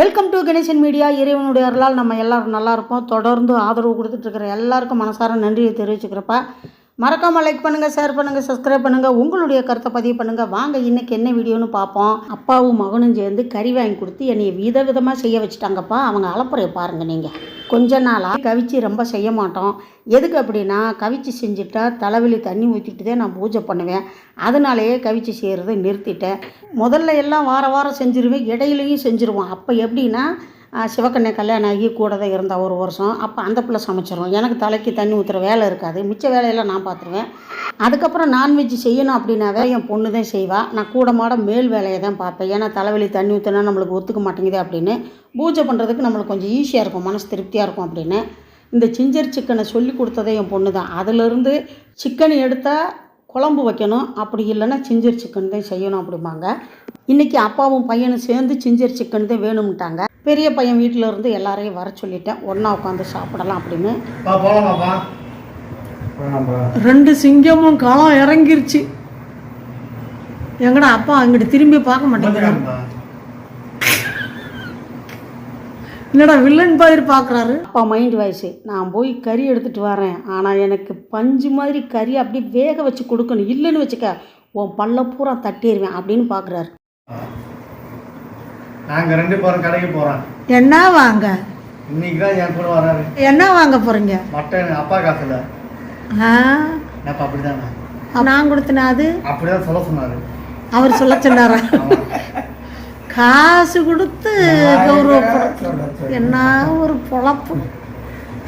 Welcome to Ganesan media இறைவனுடைய அருளால் நம்ம எல்லாரும் நல்லா இருப்போம். தொடர்ந்து ஆதரவு கொடுத்துட்டு இருக்கிற எல்லாருக்கும் மனசார நன்றியை தெரிவிச்சுக்கிறப்ப. மறக்காமல் லைக் பண்ணுங்கள் ஷேர் பண்ணுங்கள் சப்ஸ்கிரைப் பண்ணுங்கள் உங்களுடைய கருத்தை பதிவு பண்ணுங்கள் வாங்க இன்னைக்கு என்ன வீடியோன்னு பார்ப்போம். அப்பாவும் மகனும் சேர்ந்து கறி வாங்கி கொடுத்து என்னை வித விதமாக செய்ய வச்சுட்டாங்கப்பா. அவங்க அலப்புறையை பாருங்கள் நீங்கள் கொஞ்ச நாளாக கவிச்சு ரொம்ப செய்ய மாட்டோம். எதுக்கு அப்படின்னா கவிச்சு செஞ்சுட்டா தலைவலி தண்ணி ஊற்றிட்டு தான் நான் பூஜை பண்ணுவேன். அதனாலேயே கவிச்சு செய்கிறத நிறுத்திட்டேன். முதல்ல எல்லாம் வார வாரம் செஞ்சிருவேன். இடையிலையும் செஞ்சுருவோம். அப்போ எப்படின்னா சிவக்கண்ணை கல்யாணம் ஆகி கூட தான் இருந்தால் ஒரு வருஷம். அப்போ அந்த பிள்ளை சமைச்சிடும் எனக்கு தலைக்கு தண்ணி ஊற்றுற வேலை இருக்காது. மிச்ச வேலையெல்லாம் நான் பார்த்துருவேன் அதுக்கப்புறம் நான்வெஜ் செய்யணும் அப்படின்னாவே என் பொண்ணு தான் செய்வா. நான் கூட மாட மேல் வேலையை தான் பார்ப்பேன். ஏன்னா தலைவலி தண்ணி ஊற்றினா நம்மளுக்கு ஒத்துக்க மாட்டேங்குது அப்படின்னு. பூஜை பண்ணுறதுக்கு நம்மளுக்கு கொஞ்சம் ஈஸியாக இருக்கும். மனசு திருப்தியாக இருக்கும் அப்படின்னு. இந்த சிஞ்சர் சிக்கனை சொல்லி கொடுத்ததே என் பொண்ணு தான். அதிலிருந்து சிக்கன் எடுத்தால் குழம்பு வைக்கணும். அப்படி இல்லைன்னா சிஞ்சர் சிக்கன் தான் செய்யணும் அப்படிம்பாங்க. இன்றைக்கி அப்பாவும் பையனும் சேர்ந்து சிஞ்சர் சிக்கன் தான் வேணும்ட்டாங்க. பெரிய பையன் வீட்டில் இருந்து எல்லாரையும் வர சொல்லிட்டேன். ஒன்றா உட்காந்து சாப்பிடலாம் அப்படின்னு. ரெண்டு சிங்கமும் களம் இறங்கிருச்சு. எங்கடா அப்பா அங்கிட்டு திரும்பி பார்க்க மாட்டேங்கிறாரு. வந்துடுறேன்ப்பா. என்னடா வில்லன் மாதிரி பார்க்குறாரு? அப்பா மைண்ட் வாய்ஸு நான் போய் கறி எடுத்துகிட்டு வரேன். ஆனால் எனக்கு பஞ்சு மாதிரி கறி அப்படியே வேக வச்சு கொடுக்கணும். இல்லைன்னு வச்சுக்க உன் பல்ல பூரா தட்டிடுவேன் அப்படின்னு பார்க்குறாரு. நாங்க ரெண்டு பேரும் கடைக்கு போறோம். என்ன வாங்க? இன்னைக்கு தான் என் கூட வராரு. என்ன வாங்க போகிறீங்க மட்டன் அப்பா காசுல. என்னப்பா அப்படிதானே? நான் கொடுத்தனா அது? அப்படிதான் சொல்ல சொன்னாரு. அவர் சொல்ல சொன்னாரா. காசு கொடுத்து கௌரவப்படுத்து என்ன ஒரு பொழப்பு.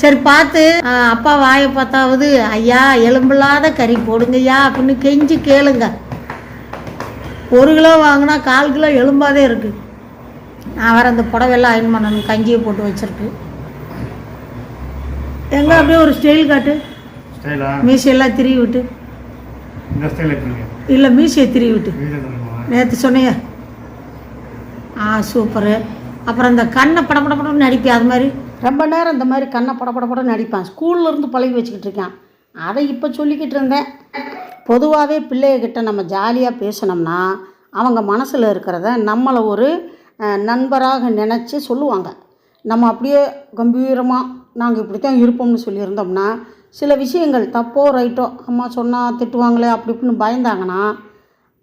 சரி பார்த்து அப்பா வாயை பார்த்தாவது ஐயா எலும்பில்லாத கறி போடுங்கய்யா அப்படின்னு கெஞ்சி கேளுங்க. ஒரு கிலோ வாங்கினா கால் கிலோ எலும்பாதே இருக்கு. நான் வேற அந்த புடவையெல்லாம் அயன் பண்ணணும் கஞ்சியை போட்டு வச்சிருக்கு. எங்க அப்படியே ஒரு ஸ்டைல் காட்டு? மீசையெல்லாம் திரி விட்டு. இல்லை மீசையை திரி விட்டு. நேற்று சொன்னிய ஆ சூப்பரு அப்புறம் இந்த கண்ணை பட பட படன்னு நடிப்பேன் அது மாதிரி. ரொம்ப நேரம் இந்த மாதிரி கண்ணை பட பட படன்னு நடிப்பேன். ஸ்கூல்ல இருந்து பழகி வச்சுக்கிட்டு இருக்கேன். அதை இப்போ சொல்லிக்கிட்டு இருந்தேன். பொதுவாகவே பிள்ளைகிட்ட நம்ம ஜாலியாக பேசினோம்னா அவங்க மனசில் இருக்கிறத நம்மளை ஒரு நண்பராக நினச்சி சொல்லுவாங்க. நம்ம அப்படியே கம்பீரமாக நாங்கள் இப்படி தான் இருப்போம்னு சொல்லியிருந்தோம்னா சில விஷயங்கள் தப்போ ரைட்டோ அம்மா சொன்னால் திட்டுவாங்களே அப்படி இப்படின்னு பயந்தாங்கன்னா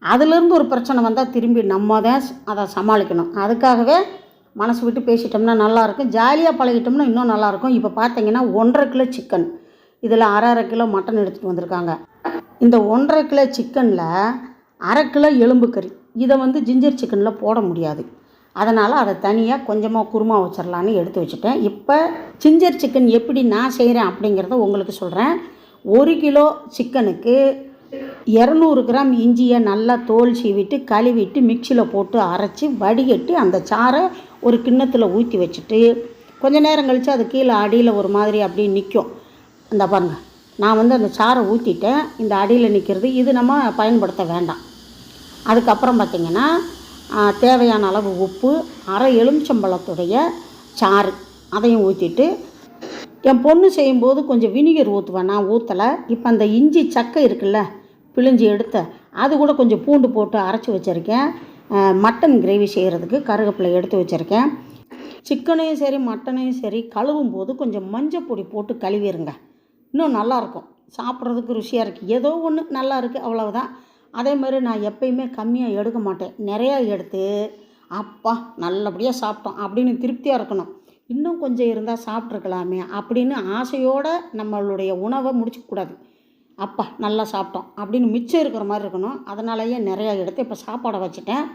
அதுலேருந்து ஒரு பிரச்சனை வந்தால் திரும்பி நம்ம தான் அதை சமாளிக்கணும். அதுக்காகவே மனசு விட்டு பேசிட்டோம்னா நல்லாயிருக்கும். ஜாலியாக பழகிட்டோம்னா இன்னும் நல்லாயிருக்கும். இப்போ பார்த்தீங்கன்னா ஒன்றரை கிலோ சிக்கன் இதில் அரை அரை கிலோ மட்டன் எடுத்துகிட்டு வந்திருக்காங்க. இந்த ஒன்றரை கிலோ சிக்கனில் அரை கிலோ எலும்பு கறி. இதை வந்து ஜிஞ்சர் சிக்கனில் போட முடியாது. அதனால் அதை தனியாக கொஞ்சமாக குருமா வச்சிடலான்னு எடுத்து வச்சுட்டேன். இப்போ சிஞ்சர் சிக்கன் எப்படி நான் செய்கிறேன் அப்படிங்கிறத உங்களுக்கு சொல்கிறேன் ஒரு கிலோ சிக்கனுக்கு இரநூறு கிராம் இஞ்சியை நல்லா தோல் சீவிட்டு கழுவிட்டு மிக்சியில் போட்டு அரைச்சி வடிகட்டி அந்த சாறை ஒரு கிண்ணத்தில் ஊற்றி வச்சுட்டு கொஞ்ச நேரம் கழித்து அது கீழே அடியில் ஒரு மாதிரி அப்படியே நிற்கும் இந்த பாருங்க. நான் வந்து அந்த சாறை ஊற்றிட்டேன் இந்த அடியில் நிற்கிறது இது நம்ம பயன்படுத்த வேண்டாம். அதுக்கப்புறம் பார்த்திங்கன்னா தேவையான அளவு உப்பு அரை எலுமிச்சம்பழத்துடைய சாறு. அதையும் ஊற்றிட்டு என் பொண்ணு செய்யும்போது கொஞ்சம் வினிகர் ஊற்றுவேன் நான் ஊற்றலை இப்போ அந்த இஞ்சி சக்கை இருக்குல்ல பிழிஞ்சு எடுத்த அது கூட கொஞ்சம் பூண்டு போட்டு அரைச்சி வச்சுருக்கேன். மட்டன் கிரேவி செய்கிறதுக்கு கருவேப்பிலை எடுத்து வச்சுருக்கேன். சிக்கனையும் சரி மட்டனையும் சரி கழுவும் போது கொஞ்சம் மஞ்சள் பொடி போட்டு கழுவிடுங்க இன்னும் நல்லாயிருக்கும் சாப்பிட்றதுக்கு ருசியாக இருக்குது ஏதோ ஒன்று நல்லா இருக்குது அவ்வளவுதான். அதே மாதிரி நான் எப்பயுமே கம்மியாக எடுக்க மாட்டேன். நிறையா எடுத்து அப்பா நல்லபடியாக சாப்பிட்டோம் அப்படின்னு திருப்தியாக இருக்கணும். இன்னும் கொஞ்சம் இருந்தால் சாப்பிட்ருக்கலாமே அப்படின்னு ஆசையோடு நம்மளுடைய உணவை முடிச்சுக்கூடாது அப்பா நல்லா சாப்பிட்டோம் அப்படின்னு மிச்சம் இருக்கிற மாதிரி இருக்கணும். அதனாலயே நிறையா எடுத்து இப்போ சாப்பாடை வச்சுட்டேன்.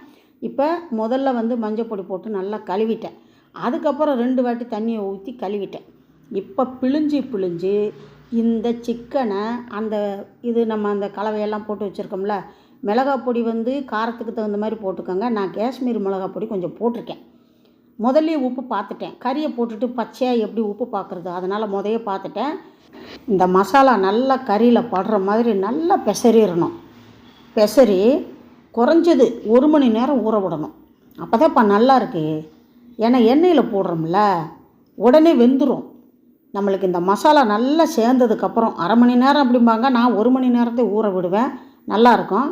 இப்போ முதல்ல வந்து மஞ்சள் பொடி போட்டு நல்லா கழுவிட்டேன். அதுக்கப்புறம் ரெண்டு வாட்டி தண்ணியை ஊற்றி கழுவிட்டேன். இப்போ பிழிஞ்சு பிழிஞ்சு இந்த சிக்கனை அந்த இது நம்ம அந்த கலவையெல்லாம் போட்டு வச்சுருக்கோம்ல மிளகாய் பொடி வந்து காரத்துக்கு தகுந்த மாதிரி போட்டுக்கோங்க. நான் காஷ்மீர் மிளகா பொடி கொஞ்சம் போட்டிருக்கேன். முதல்லயே உப்பு பார்த்துட்டேன். கறியை போட்டுட்டு பச்சையாக எப்படி உப்பு பார்க்குறது? அதனால் முதைய பார்த்துட்டேன். இந்த மசாலா நல்லா கறியில் படுற மாதிரி நல்லா பெசறிடணும். பெசரி குறைஞ்சது ஒரு மணி நேரம் ஊற விடணும். அப்போ தான்ப்பா நல்லா இருக்குது ஏன்னா எண்ணெயில் போடுறோம்ல உடனே வெந்துடும் நம்மளுக்கு இந்த மசாலா நல்லா சேர்ந்ததுக்கப்புறம் அரை மணி நேரம் அப்படிம்பாங்க நான் ஒரு மணி நேரத்தை ஊற விடுவேன். நல்லாயிருக்கும்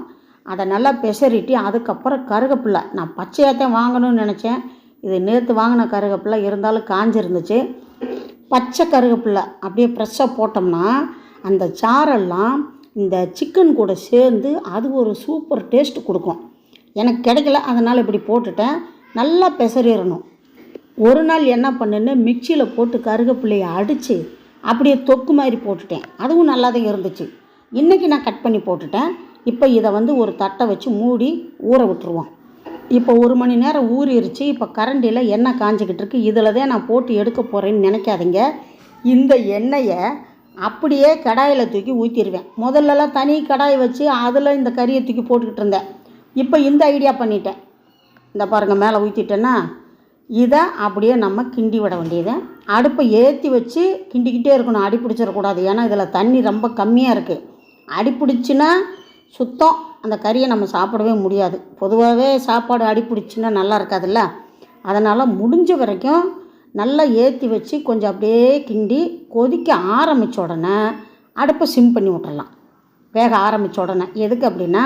அதை நல்லா பெசரிட்டி அதுக்கப்புறம் கருகப்பில்லை. நான் பச்சையாகத்தான் வாங்கணும்னு நினச்சேன். இது நேற்று வாங்கின கருகப்பில்லை. இருந்தாலும் காஞ்சிருந்துச்சு. பச்சை கருகப்பில்லை. அப்படியே ஃப்ரெஷ்ஷாக போட்டோம்னா அந்த சாரெல்லாம் இந்த சிக்கன் கூட சேர்ந்து அது ஒரு சூப்பர் டேஸ்ட் கொடுக்கும். எனக்கு கிடைக்கல. அதனால் இப்படி போட்டுட்டேன். நல்லா பெசரிடணும் ஒரு நாள் என்ன பண்ணேன்னு மிக்சியில் போட்டு கருகப்பிள்ளையை அடித்து அப்படியே தொக்கு மாதிரி போட்டுட்டேன். அதுவும் நல்லா தான் இருந்துச்சு. இன்றைக்கி நான் கட் பண்ணி போட்டுட்டேன். இப்போ இதை வந்து ஒரு தட்டை வச்சு மூடி ஊற விட்டுருவோம். இப்போ ஒரு மணி நேரம் ஊறிடுச்சு இப்போ கரண்டியில் எண்ணெய் காஞ்சிக்கிட்டு இருக்கு. இதில் தான் நான் போட்டு எடுக்க போகிறேன்னு நினைக்காதீங்க. இந்த எண்ணெயை அப்படியே கடாயில் தூக்கி ஊற்றிடுவேன் முதல்லலாம் தனி கடாய் வச்சு அதில் இந்த கறியை தூக்கி போட்டுக்கிட்டு இருந்தேன். இப்போ இந்த ஐடியா பண்ணிட்டேன். இந்த பாருங்கள் மேலே ஊற்றிட்டேன்னா இதை அப்படியே நம்ம கிண்டி விட வேண்டியது. அடுப்பை ஏற்றி வச்சு கிண்டிக்கிட்டே இருக்கணும். அடி பிடிச்சிடக்கூடாது. ஏன்னா இதில் தண்ணி ரொம்ப கம்மியாக இருக்குது அடி பிடிச்சின்னா சுத்தம். அந்த கறியை நம்ம சாப்பிடவே முடியாது. பொதுவாகவே சாப்பாடு அடி பிடிச்சின்னா நல்லா இருக்காதுல்ல? அதனால் முடிஞ்ச வரைக்கும் நல்லா ஏற்றி வச்சு கொஞ்சம் அப்படியே கிண்டி கொதிக்க ஆரம்பித்த உடனே அடுப்பை சிம் பண்ணி விட்டுடலாம் வேக ஆரம்பித்த உடனே. எதுக்கு அப்படின்னா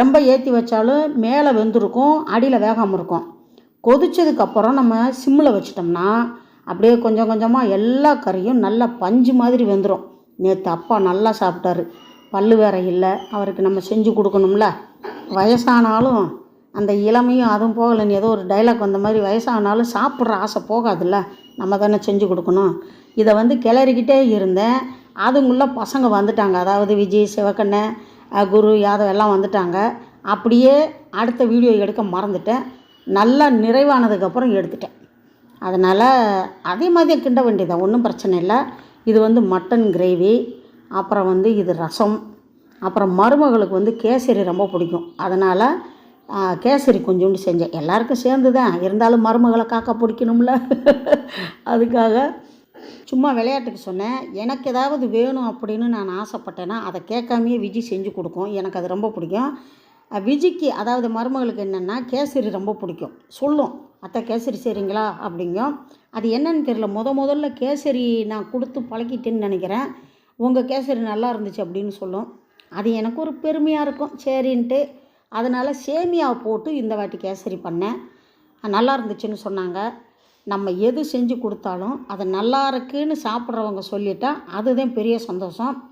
ரொம்ப ஏற்றி வச்சாலும் மேலே வெந்திருக்கும் அடியில் வேகாமல் இருக்கும். கொதித்ததுக்கப்புறம் நம்ம சிம்மில் வச்சிட்டோம்னா அப்படியே கொஞ்சம் கொஞ்சமாக எல்லா கறியும் நல்லா பஞ்சு மாதிரி வெந்துடும் நேற்று அப்பா நல்லா சாப்பிட்டாரு. பல்லு வேற இல்லை. அவருக்கு நம்ம செஞ்சு கொடுக்கணும்ல. வயசானாலும் அந்த இளமையும் அதுவும் போகலைன்னு ஏதோ ஒரு டைலாக் வந்த மாதிரி வயசானாலும் சாப்பிட்ற ஆசை போகாதுல்ல. நம்ம தானே செஞ்சு கொடுக்கணும். இதை வந்து கிளறிக்கிட்டே இருந்தேன். அதுங்குள்ள பசங்க வந்துட்டாங்க. அதாவது விஜய் சிவக்கண்ணன் குரு யாதவ் எல்லாம் வந்துட்டாங்க. அப்படியே அடுத்த வீடியோ எடுக்க மறந்துட்டேன். நல்லா நிறைவானதுக்கப்புறம் எடுத்துட்டேன். அதனால் அதே மாதிரி கிண்ட வேண்டியதான் ஒன்றும் பிரச்சனை இல்லை. இது வந்து மட்டன் கிரேவி அப்புறம் வந்து இது ரசம் அப்புறம் மருமகளுக்கு வந்து கேசரி ரொம்ப பிடிக்கும். அதனால் கேசரி கொஞ்சோண்டு செஞ்சேன். எல்லாருக்கும் சேர்ந்து தான் இருந்தாலும் மருமகளை காக்கா பிடிக்கணும்ல. அதுக்காக சும்மா விளையாட்டுக்கு சொன்னேன். எனக்கு ஏதாவது வேணும் அப்படின்னு நான் ஆசைப்பட்டேன்னா அதை கேட்காமையே விஜய் செஞ்சு கொடுக்கும். எனக்கு அது ரொம்ப பிடிக்கும். விஜிக்கு அதாவது மருமகளுக்கு என்னென்னா கேசரி ரொம்ப பிடிக்கும். சொல்லும் அத்தை கேசரி செய்கிறீங்களா அப்படிங்கும் அது என்னன்னு தெரியல. முத முதல்ல கேசரி நான் கொடுத்து பழக்கிட்டேன்னு நினைக்கிறேன். உங்கள் கேசரி நல்லா இருந்துச்சு அப்படின்னு சொல்லும். அது எனக்கு ஒரு பெருமையாக இருக்கும். சரின்ட்டு அதனால் சேமியா போட்டு இந்த வாட்டி கேசரி பண்ணேன். நல்லா இருந்துச்சுன்னு சொன்னாங்க. நம்ம எது செஞ்சு கொடுத்தாலும் அது நல்லா இருக்குன்னு சாப்பிட்றவங்க சொல்லிட்டா அதுதான் பெரிய சந்தோஷம்.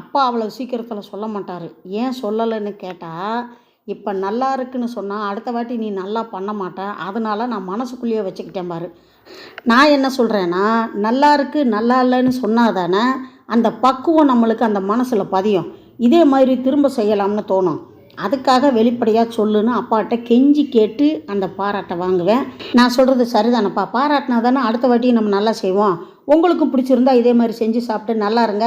அப்பா அவ்வளோ சீக்கிரத்தில் சொல்ல மாட்டார். ஏன் சொல்லலைன்னு கேட்டால் இப்போ நல்லா இருக்குன்னு சொன்னால் அடுத்த வாட்டி நீ நல்லா பண்ண மாட்ட. அதனால நான் மனசுக்குள்ளேயே வச்சுக்கிட்டேன் பாரு. நான் என்ன சொல்கிறேன்னா நல்லா இருக்கு நல்லா இல்லைன்னு சொன்னால் தானே அந்த பக்குவம் நம்மளுக்கு அந்த மனசில் பதியும். இதே மாதிரி திரும்ப செய்யலாம்னு தோணும். அதுக்காக வெளிப்படையாக சொல்லுன்னு அப்பாட்ட கெஞ்சி கேட்டு அந்த பாராட்டை வாங்குவேன். நான் சொல்கிறது சரிதானப்பா? பாராட்டினா தானே அடுத்த வாட்டி நம்ம நல்லா செய்வோம். உங்களுக்கும் பிடிச்சிருந்தா இதே மாதிரி செஞ்சு சாப்பிட்டு நல்லா இருங்க.